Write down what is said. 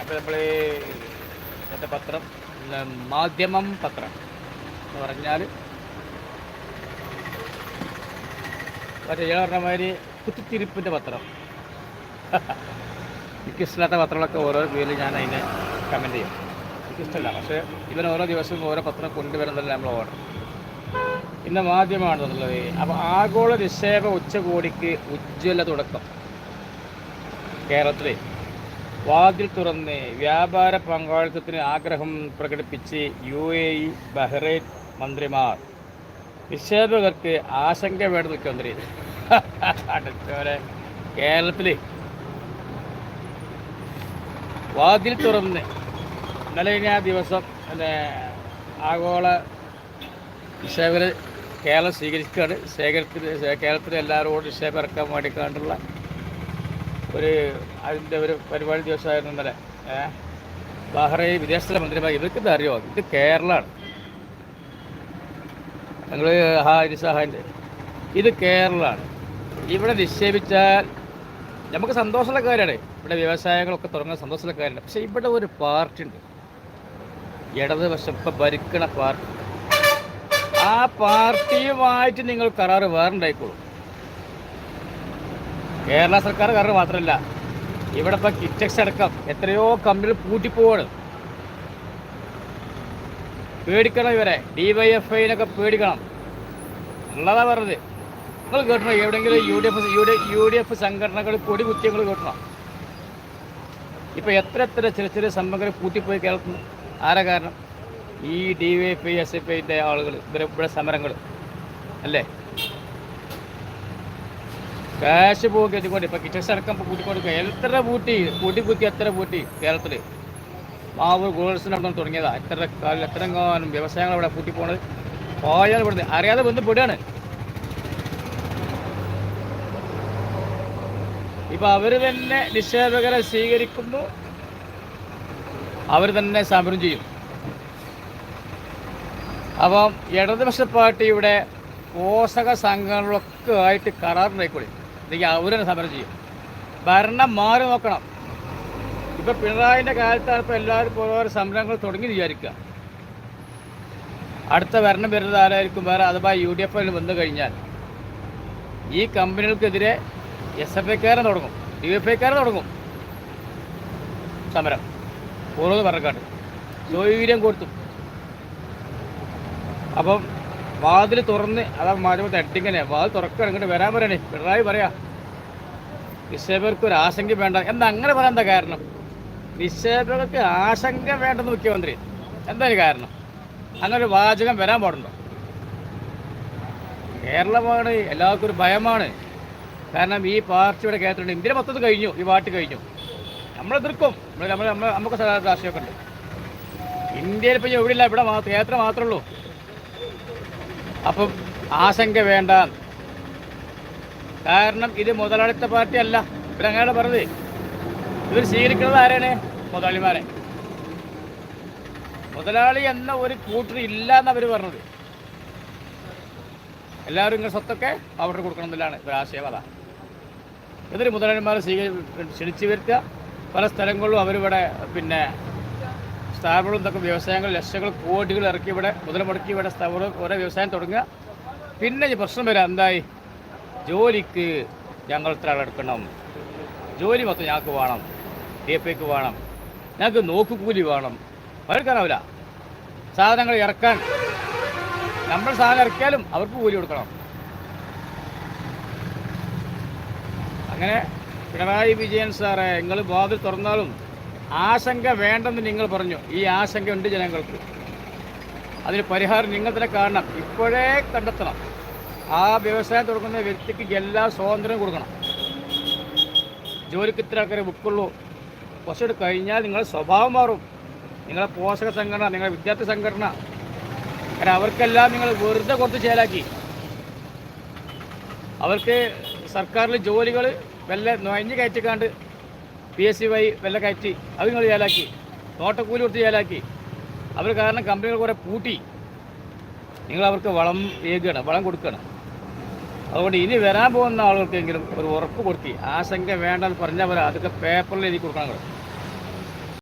അപ്പോൾ നമ്മൾ ഇന്നത്തെ പത്രം മാധ്യമം പത്രം എന്ന് പറഞ്ഞാൽ മറ്റേ ഞാൻ പറഞ്ഞ മാതിരി കുത്തിത്തിരിപ്പിന്റെ പത്രം. എനിക്കിഷ്ടമില്ലാത്ത പത്രങ്ങളൊക്കെ ഓരോ പേരിൽ ഞാൻ അതിനെ കമന്റ് ചെയ്യും. എനിക്കിഷ്ടമല്ല പക്ഷേ ഇവൻ ഓരോ ദിവസവും ഓരോ പത്രം കൊണ്ടുവരുന്നതല്ല നമ്മൾ ഓർഡർ. ഇന്ന് മാധ്യമമാണ് എന്നുള്ളത് അപ്പോൾ ആഗോള നിക്ഷേപ ഉച്ചകോടിക്ക് ഉജ്ജ്വല തുടക്കം കേരളത്തിലെ. വാതിൽ തുറന്ന് വ്യാപാര പങ്കാളിത്തത്തിന് ആഗ്രഹം പ്രകടിപ്പിച്ച് യു എ ഇ ബഹ്റൈൻ മന്ത്രിമാർ. നിക്ഷേപകർക്ക് ആശങ്ക വേണ്ട മുഖ്യമന്ത്രി അടുത്തവരെ കേരളത്തിൽ വാതിൽ തുറന്ന് ഇന്നലെ ആ ദിവസം പിന്നെ ആഗോള നിക്ഷേപകർ കേരളം സ്വീകരിക്കുകയാണ്. ശേഖരത്തിൽ കേരളത്തിലെ എല്ലാവരോടും നിക്ഷേപം ഇറക്കാൻ വേണ്ടിക്കാണ്ടുള്ള ഒരു അതിന്റെ ഒരു പരിപാടി ദിവസമായിരുന്നു ഇന്നലെ. ബഹ്റൈൻ വിദേശ മന്ത്രിമാർ ഇവർക്ക് ഇത് അറിയോ? ഇത് കേരളമാണ് ഞങ്ങൾ ഹാ നിസ്സഹായന്റെ ഇത് കേരളമാണ് ഇവിടെ നിക്ഷേപിച്ചാൽ നമുക്ക് സന്തോഷമുള്ള കാര്യമാണ്. ഇവിടെ വ്യവസായങ്ങളൊക്കെ തുടങ്ങുന്ന സന്തോഷമുള്ള കാര്യമാണ്. പക്ഷേ ഇവിടെ ഒരു പാർട്ടി ഉണ്ട് ഇടതുപക്ഷം ഇപ്പം ഭരിക്കണ പാർട്ടി. ആ പാർട്ടിയുമായിട്ട് നിങ്ങൾ കരാറ് വേറെ ഉണ്ടായിക്കോളൂ. കേരള സർക്കാർ കാരണം മാത്രമല്ല ഇവിടെ ഇപ്പം കിറ്റക്സ് അടക്കം എത്രയോ കമ്പനികൾ പൂട്ടിപ്പോവാണ്. പേടിക്കണം ഇവരെ ഡി വൈ എഫ് ഐനൊക്കെ പേടിക്കണം. ഉള്ളതാ പറഞ്ഞത്. നിങ്ങൾ കേട്ടോ എവിടെയെങ്കിലും U D F U D F സംഘടനകൾ കൊടി കുത്തിയങ്ങൾ കേട്ടണം? ഇപ്പം എത്ര എത്ര ചെറിയ ചെറിയ സംഭവങ്ങൾ പൂട്ടിപ്പോയി കേൾക്കുന്നു ആരാ കാരണം? ഈ D Y F I S F ഐന്റെ ആളുകൾ ഇവരെ ഇവിടെ സമരങ്ങൾ അല്ലേ? കാശ് പോകുക ഇതുകൊണ്ട് ഇപ്പം കിച്ചക്സ് അടക്കം കൂട്ടിക്കൊടുക്കുക എത്ര പൂട്ടി? കൂട്ടിക്കുത്തി എത്ര പൂട്ടി കേരളത്തിൽ മാവ് ഗോൾസ് നടന്നു തുടങ്ങിയതാ. എത്ര കാലം എത്ര കാലം വ്യവസായങ്ങൾ ഇവിടെ പൂട്ടിപ്പോണത് പോയാൽ ഇവിടുന്ന്. അറിയാതെ ബന്ധപ്പെടുകയാണ് ഇപ്പൊ അവർ തന്നെ നിക്ഷേപകരെ സ്വീകരിക്കുന്നു. അവർ തന്നെ സമരം ചെയ്യും. അപ്പം ഇടതുപക്ഷ പാർട്ടിയുടെ പോഷക സംഘങ്ങളൊക്കെ ആയിട്ട് കരാറുണ്ടായിക്കോളി അല്ലെങ്കിൽ സമരം ചെയ്യും. ഭരണം മാറി നോക്കണം. ഇപ്പൊ പിണറായിന്റെ കാലത്താണ് ഇപ്പൊ എല്ലാവരും ഓരോ സമരങ്ങൾ തുടങ്ങി വിചാരിക്കുക അടുത്ത ഭരണം വരുന്നത് ആരായിരിക്കും? വേറെ അഥവാ യു ഡി എഫ് വന്നു കഴിഞ്ഞാൽ ഈ കമ്പനികൾക്കെതിരെ എസ് എഫ് ഐക്കാരൻ തുടങ്ങും. ഡി എഫ് ഐക്കാരൻ തുടങ്ങും. സമരം. ഓരോന്ന് പറഞ്ഞാട്ട്. സൗകര്യം കൊടുത്തു. അപ്പം വാതിൽ തുറന്ന് അതാ മാധ്യമത്തെ അട്ടിങ്ങനെ വാതിൽ തുറക്കണം ഇങ്ങോട്ട് വരാൻ പറയണേ. പിണറായി പറയാ നിക്ഷേപകർക്ക് ഒരു ആശങ്ക വേണ്ട. എന്താ അങ്ങനെ പറയാൻ എന്താ കാരണം? നിക്ഷേപകർക്ക് ആശങ്ക വേണ്ടെന്ന് മുഖ്യമന്ത്രി. എന്താണ് കാരണം? അങ്ങനെ ഒരു വാചകം വരാൻ പാടുണ്ടോ? കേരളമാണ് എല്ലാവർക്കും ഒരു ഭയമാണ്. കാരണം ഈ പാർട്ടിയുടെ കേരളത്തിൽ ഇന്ത്യ മൊത്തത്തിൽ കഴിഞ്ഞു. ഈ പാർട്ടി കഴിഞ്ഞു. നമ്മൾ എതിർക്കും. നമ്മൾ നമ്മൾ നമുക്ക് രാഷ്ട്രീയമൊക്കെ ഉണ്ട്. ഇന്ത്യയിൽ ഇപ്പം എവിടെയില്ല? ഇവിടെ മാത്രം കേരളത്തിൽ മാത്രമേ ഉള്ളൂ. അപ്പം ആശങ്ക വേണ്ട. കാരണം ഇത് മുതലാളിത്ത പാർട്ടി അല്ല ഇവരങ്ങനെ പറഞ്ഞത് ഇവർ സ്വീകരിക്കുന്നത് ആരാണ്? മുതലാളിമാരെ. മുതലാളി എന്ന ഒരു കൂട്ടർ ഇല്ല എന്നവർ പറഞ്ഞത്. എല്ലാവരും ഇങ്ങനെ സ്വത്തൊക്കെ അവർക്ക് കൊടുക്കണം എന്നുള്ളതാണ് ഇവർ ആശയം. അതാ. എന്നിട്ട് മുതലാളിമാരെ സ്വീകരി ക്ഷണിച്ചു വരുത്തുക. പല സ്ഥലങ്ങളിലും അവരിവിടെ പിന്നെ സ്ഥാപനങ്ങളും ഇതൊക്കെ വ്യവസായങ്ങൾ ലക്ഷങ്ങൾ കോടികൾ ഇറക്കി ഇവിടെ മുതൽ മുടക്കി ഇവിടെ സ്ഥാപനം ഓരോ വ്യവസായം തുടങ്ങുക. പിന്നെ പ്രശ്നം വരാം എന്തായി? ജോലിക്ക് ഞങ്ങൾ ഇത്ര ജോലി മൊത്തം ഞങ്ങൾക്ക് വേണം. ഡി എഫ് ഐക്ക് വേണം. ഞങ്ങൾക്ക് നോക്കുകൂലി വേണം. അവർക്കാനാവില്ല സാധനങ്ങൾ ഇറക്കാൻ നമ്മൾ സാധനം ഇറക്കിയാലും അവർക്ക് കൂലി കൊടുക്കണം. അങ്ങനെ പിണറായി വിജയൻ സാറേ നിങ്ങൾ വാതിൽ തുറന്നാലും ആശങ്ക വേണ്ടെന്ന് നിങ്ങൾ പറഞ്ഞു. ഈ ആശങ്ക ഉണ്ട് ജനങ്ങൾക്ക്. അതിന് പരിഹാരം നിങ്ങൾ തന്നെ കാണണം ഇപ്പോഴേ കണ്ടെത്തണം. ആ വ്യവസായം തുടങ്ങുന്ന വ്യക്തിക്ക് എല്ലാ സ്വാതന്ത്ര്യം കൊടുക്കണം. ജോലിക്ക് ഇത്ര ആൾക്കാരെ ബുക്കുള്ളൂ കുറച്ചുകൂടി കഴിഞ്ഞാൽ നിങ്ങളുടെ സ്വഭാവം മാറും. നിങ്ങളെ പോഷക സംഘടന നിങ്ങളുടെ വിദ്യാർത്ഥി സംഘടന. കാരണം അവർക്കെല്ലാം നിങ്ങൾ വെറുതെ കൊടുത്ത് ചേലാക്കി. അവർക്ക് സർക്കാരിൽ ജോലികൾ വല്ല നൊയഞ്ഞ് കയറ്റിക്കാണ്ട് പി എസ് സി വഴി വല്ല കയറ്റി അത് നിങ്ങൾ ചേലാക്കി തോട്ടക്കൂലി കൊടുത്ത് ചേലാക്കി അവർ കാരണം കമ്പനികൾ കുറേ പൂട്ടി. നിങ്ങൾ അവർക്ക് വളം ഏകുകയാണ് വളം കൊടുക്കണം അതുകൊണ്ട് ഇനി വരാൻ പോകുന്ന ആളുകൾക്കെങ്കിലും ഒരു ഉറപ്പ് കൊടുത്തി ആശങ്ക വേണ്ടെന്ന് പറഞ്ഞാൽ പോലെ അതൊക്കെ പേപ്പറിൽ എഴുതി കൊടുക്കണം